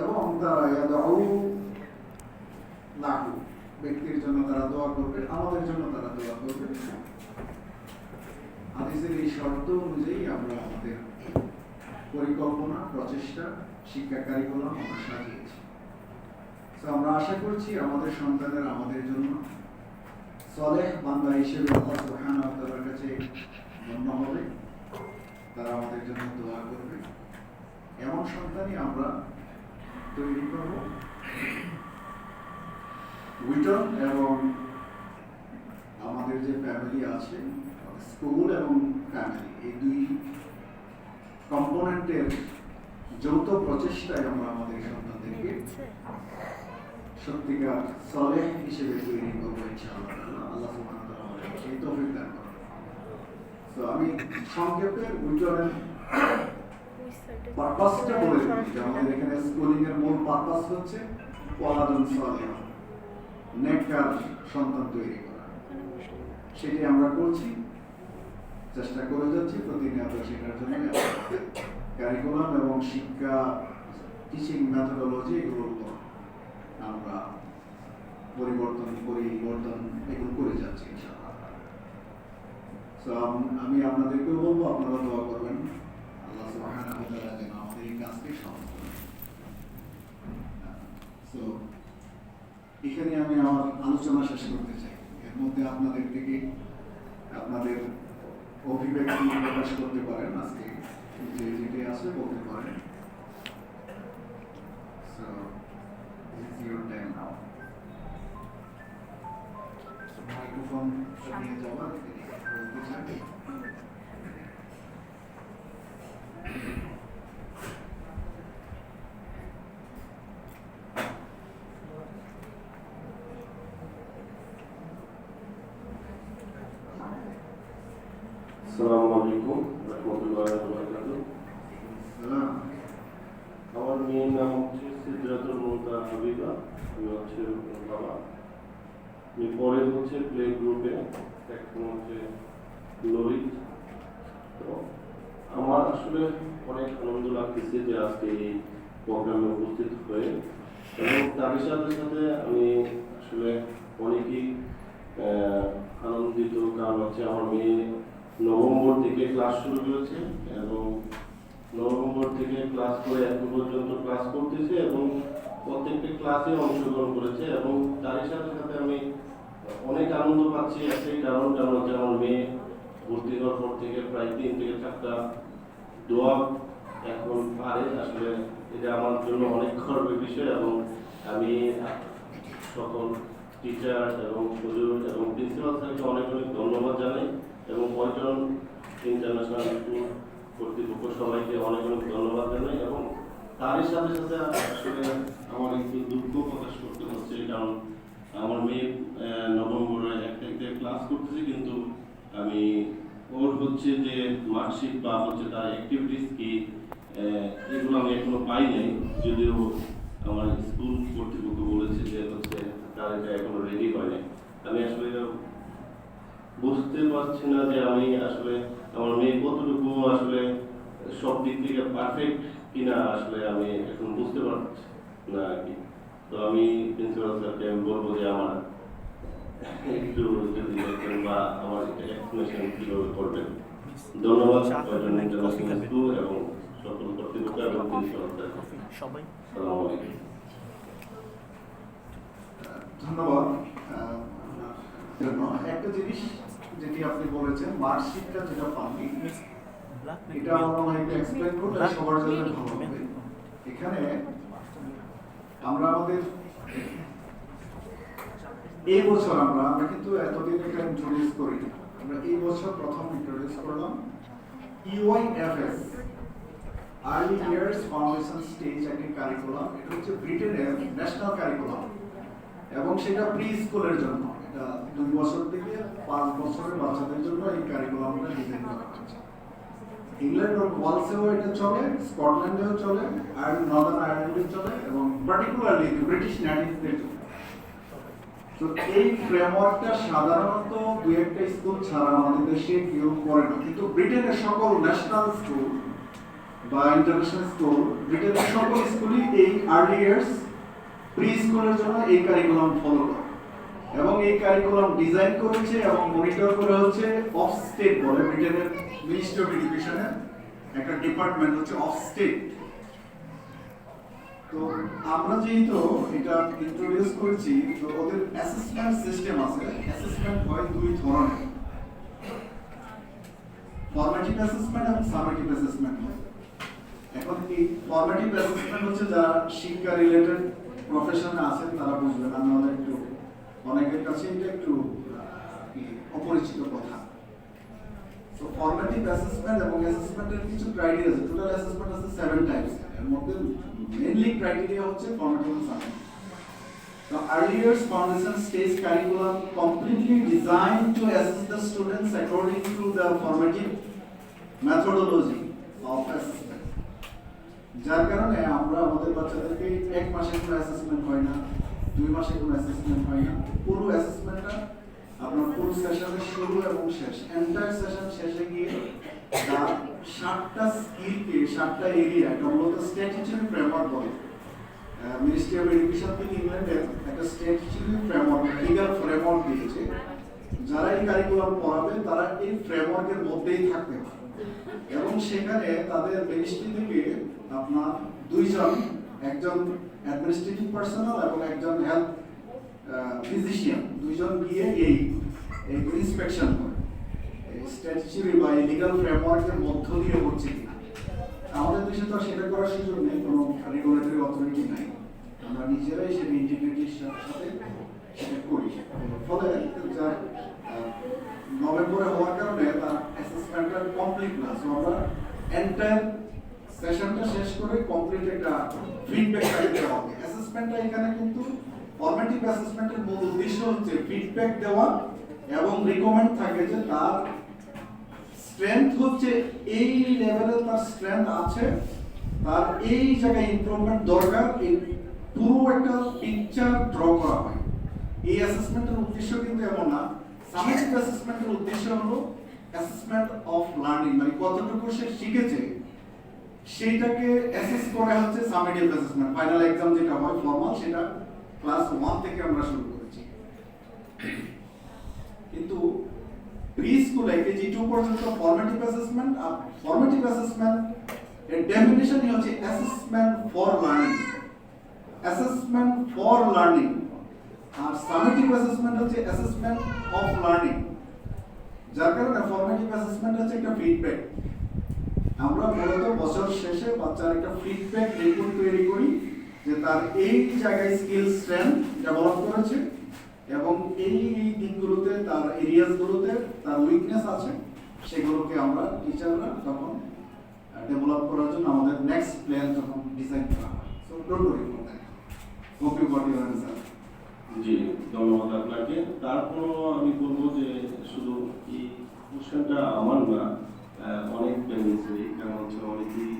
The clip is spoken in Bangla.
এবং তারা ইয়াদাউ লাহু, ব্যক্তির জন্য তারা দোয়া করবে, আমাদের জন্য তারা দোয়া করবে। হাদিসের এই শর্ত অনুযায়ী আমরা আমাদের পরিকল্পনা, প্রচেষ্টা, শিক্ষা কারিকুলাম আমরা সাজিয়েছি। তো আমরা আশা করছি আমাদের সন্তানের আমাদের জন্য সলেহ বান্দা হিসেবে আল্লাহ সুবহানাহু ওয়া কাছে গণ্য হবে। তারা আমাদের জন্য দোয়া করবে। এমন সন্তানই আমরা তৈরি করব উইটন এবং আমাদের যে ফ্যামিলি আছে স্কুল এবং ফ্যামিলি এই দুই কম্পোনেন্টের যৌথ প্রচেষ্টায় আমরা আমাদের সন্তানদেরকে সত্যিকার সলেহ হিসেবে তৈরি করব ইনশাআল্লাহ। আল্লাহ আমাদের সেই তৌফিক তো আমি সংক্ষেপে উইটনের পারপাসটা বলে আমাদের এখানে স্কুলিং এর মূল পারপাস হচ্ছে ওয়ালাদুন সালেহ নেককার সন্তান তৈরি করা। সেটি আমরা করছি, চেষ্টা করে যাচ্ছি, প্রতিনিয়ত শেখার জন্য কারিকুলাম এবং শিক্ষা টিচিং মেথোডোলজি এগুলো আমরা পরিবর্তন পরিবর্তন এগুলো করে যাচ্ছি আমি আপনাদেরকেও বলব আপনারা দোয়া করবেন। আল্লাহ সুবহানাহু ওয়া তাআলা যেন আমাদের এই কাজকে সহজ সো এখানে আমি আমার আলোচনা শেষ করতে চাই এর মধ্যে আপনাদের থেকে আপনাদের অভিব্যক্তি প্রকাশ করতে পারেন আজকে যে যেটি আছে বলতে পারেন so this is time now microphone নিয়ে যাওয়ার বলতে চাই আসসালামু আলাইকুম রহমতুল্লাহ বারাকাতুহু সালাম। আমার মেয়ের নাম হচ্ছে সিদ্ধাতুল মুমতা হাবিবা আমি হচ্ছে বাবা। আমি পরে হচ্ছে প্লে গ্রুপে এখন হচ্ছে লরিত তো আমার আসলে অনেক আনন্দ লাগতেছে যে আজকে এই প্রোগ্রামে উপস্থিত হয়ে। এবং তার সাথে সাথে আমি আসলে অনেকই আনন্দিত কারণ হচ্ছে আমার মেয়ে নভেম্বর থেকে ক্লাস শুরু হয়েছে এবং নভেম্বর থেকে ক্লাস করে এখন পর্যন্ত ক্লাস করতেছে এবং প্রত্যেকটি ক্লাসে অংশগ্রহণ করেছে এবং তারই সাথে সাথে আমি অনেক আনন্দ পাচ্ছি একটাই কারণ কারণ হচ্ছে আমার মেয়ে ভর্তি হওয়ার পর থেকে প্রায় তিন থেকে চারটা দোয়া এখন পারে। আসলে এটা আমার জন্য অনেক গর্বের বিষয় এবং আমি সকল টিচার এবং এবং প্রিন্সিপাল স্যারকে অনেক অনেক ধন্যবাদ জানাই। এবং পর্যটন ইন্টারন্যাশনাল স্কুল কর্তৃপক্ষ সবাইকে অনেক অনেক ধন্যবাদ জানাই এবং তারই সাথে সাথে আসলে আমার একটু দুঃখ প্রকাশ করতে হচ্ছে, কারণ আমার মেয়ে নভেম্বরে এক থেকে ক্লাস করতেছে, কিন্তু আমি ওর হচ্ছে যে মার্কশিট বা হচ্ছে তার অ্যাক্টিভিটিস কি এগুলো আমি এখনও পাই নাই। যদিও আমার স্কুল কর্তৃপক্ষ বলেছে যে হচ্ছে তার এটা এখনও রেডি হয় নাই। আমি আসলে বুঝতে পারছি না যে আমি আসলে আমার মেয়ে কতটুকু আসলে সব দিক থেকে পারফেক্ট কিনা আসলে আমি এখন বুঝতে পারছি না আর কি। তো আমি প্রিন্সিপাল স্যারকে আমি বলব যে আমার একটু যদি দেখেন বা আমার এক্সপ্লেনেশন কীভাবে করবেন। ধন্যবাদ ইন্টারন্যাশনাল এবং সকল কর্তৃপক্ষ এবং প্রিন্সিপাল স্যার। সবাই। আলাইকুম। ধন্যবাদ একটা জিনিস যেটি আপনি বলেছেন মার্কশিটটা যেটা পাননি এটা আমরা অনেক এক্সপ্লেন করলে সবার জন্য ভালো হবে। এখানে আমরা আমাদের এই বছর আমরা আমরা কিন্তু এতদিন এটা ইন্ট্রোডিউস করি। আমরা এই বছর প্রথম ইন্ট্রোডিউস করলাম EYFS early years foundation stage একটি কারিকুলাম এটা হচ্ছে ব্রিটেনের ন্যাশনাল কারিকুলাম এবং সেটা প্রি স্কুলের জন্য। দুই বছর থেকে পাঁচ বছরের বাচ্চাদের জন্য এই কারিকুলামটা ডিজাইন করা হয়েছে ইংল্যান্ড ওয়ালসেও এটা চলে স্কটল্যান্ডেও চলে আর নর্দার্ন আয়ারল্যান্ডে চলে, এবং পার্টিকুলারলি ব্রিটিশ চলে। তো এই ফ্রেমওয়ার্কটা সাধারণত দু একটা স্কুল ছাড়া আমাদের দেশে কেউ করে না। কিন্তু ব্রিটেনের সকল ন্যাশনাল স্কুল বা ইন্টারন্যাশনাল স্কুল ব্রিটেনের সকল স্কুলই এই আর্লি ইয়ার্স প্রি স্কুলের জন্য এই কারিকুলাম ফলো করে। এবং এই কারিকুলাম ডিজাইন করেছে এবং মনিটর করে হচ্ছে অফ স্টেট বলে ব্রিটেনের মিনিস্ট্রি অফ এডুকেশনের একটা ডিপার্টমেন্ট হচ্ছে অফ স্টেট তো আমরা যেহেতু এটা ইন্ট্রোডিউস করেছি, তো ওদের অ্যাসেসমেন্ট সিস্টেম আছে। অ্যাসেসমেন্ট হয় দুই ধরনের। ফর্মেটিভ অ্যাসেসমেন্ট এবং সামেটিভ অ্যাসেসমেন্ট এখন এই ফরম্যাটিভ অ্যাসেসমেন্ট হচ্ছে যারা শিক্ষা রিলেটেড প্রফেশনে আছেন, তারা বুঝবেন। আমি ওদের একটু অনেকের কাছে এটা একটু অপরিচিত কথা। তো ফরম্যাটিভ অ্যাসেসমেন্ট এবং অ্যাসেসমেন্টের কিছু ক্রাইটেরিয়া আছে। টোটাল অ্যাসেসমেন্ট আছে সেভেন টাইপস এর মধ্যে ক্রাইটেরিয়া হচ্ছে designed to assess the students according to the. যার কারণে আমরা আমাদের বাচ্চাদেরকে এক মাসে কোনো অ্যাসেসমেন্ট হয় না। দুই মাসে কোনো অ্যাসেসমেন্ট হয় না। পুরো অ্যাসেসমেন্টটা আপনার পুরো সেশনের শুরু এবং শেষ। এন্টায়ার সেশন শেষে গিয়ে তার সাতটা স্কিলকে সাতটা এরিয়া এটা মূলত স্ট্যাটিউটরি ফ্রেমওয়ার্ক বলে। মিনিস্ট্রি অফ এডুকেশন থেকে একটা ফ্রেমওয়ার্ক লিগাল ফ্রেমওয়ার্ক দিয়েছে। যারা এই কারিকুলাম পড়াবে, তারা এই ফ্রেমওয়ার্কের মধ্যেই থাকতে এবং সেখানে তাদের মিনিস্ট্রি থেকে আপনার দুইজন, একজন অ্যাডমিনিস্ট্রেটিভ পার্সোনাল এবং একজন হেলথ ফিজিশিয়ান দুইজন গিয়ে এই ইন্সপেকশন করে। স্ট্যাটিউটরি বা এই লিগাল ফ্রেমওয়ার্কের মধ্য দিয়ে হচ্ছে কিনা। আমাদের দেশে তো সেটা করার সুযোগ নেই কোনো রেগুলেটরি অথরিটি নাই। আমরা নিজেরাই সেটা ইন্টিগ্রিটির সাথে করি। ফলে যা আহ, নভেম্বরে হওয়ার কারণে তার অ্যাসেসমেন্টটা কমপ্লিট না। সো আমরা এন্টায়ার সেশনটা শেষ করে কমপ্লিট একটা ফিডব্যাক দিতে হবে। অ্যাসেসমেন্টটা এখানে কিন্তু ফরম্যাটিভ অ্যাসেসমেন্টের মূল উদ্দেশ্য হচ্ছে ফিডব্যাক দেওয়া এবং রিকমেন্ড থাকে যে তার স্ট্রেংথ হচ্ছে এই লেভেলে তার স্ট্রেংথ আছে, তার এই জায়গায় ইমপ্রুভমেন্ট দরকার, এই পুরো একটা পিকচার ড্র করা হয়। এই অ্যাসেসমেন্টের উদ্দেশ্য কিন্তু এমন না। সামেটিভ অ্যাসেসমেন্টের উদ্দেশ্য হলো অ্যাসেসমেন্ট অফ লার্নিং মানে কতটুকু সে শিখেছে সেইটাকে অ্যাসেস করা হচ্ছে সামেটিভ অ্যাসেসমেন্ট ফাইনাল এক্সাম যেটা হয় ফর্মাল সেটা ক্লাস ওয়ান থেকে আমরা শুরু করেছি। কিন্তু প্রি স্কুলে কেজি টু পর্যন্ত ফরমেটিভ অ্যাসেসমেন্ট আর ফরমেটিভ অ্যাসেসমেন্ট এর ডেফিনিশনই হচ্ছে assessment for learning assessment for learning R summative assessment হচ্ছে অ্যাসেসমেন্ট অফ লার্নিং যার কারণে ফরমেটিভ অ্যাসেসমেন্ট হচ্ছে একটা ফিডব্যাক আমরা শেষে বাচ্চার একটা ফিডব্যাক রিপোর্ট তৈরি করি যে তার এই জায়গায় স্কিল স্ট্রেংথ ডেভেলপ করেছে এবং এই এই দিকগুলোতে, তার এরিয়াসগুলোতে তার উইকনেস আছে, সেগুলোকে আমরা টিচাররা তখন ডেভেলপ করার জন্য আমাদের নেক্সট প্ল্যান তখন ডিজাইন করা হয়। So don't worry for that hope you got your answer জি, ধন্যবাদ আপনাকে। তারপরও আমি বলব যে শুধু এই কোশ্চেনটা আমার না অনেক প্যারেন্টসই কারণ হচ্ছে অনেকেই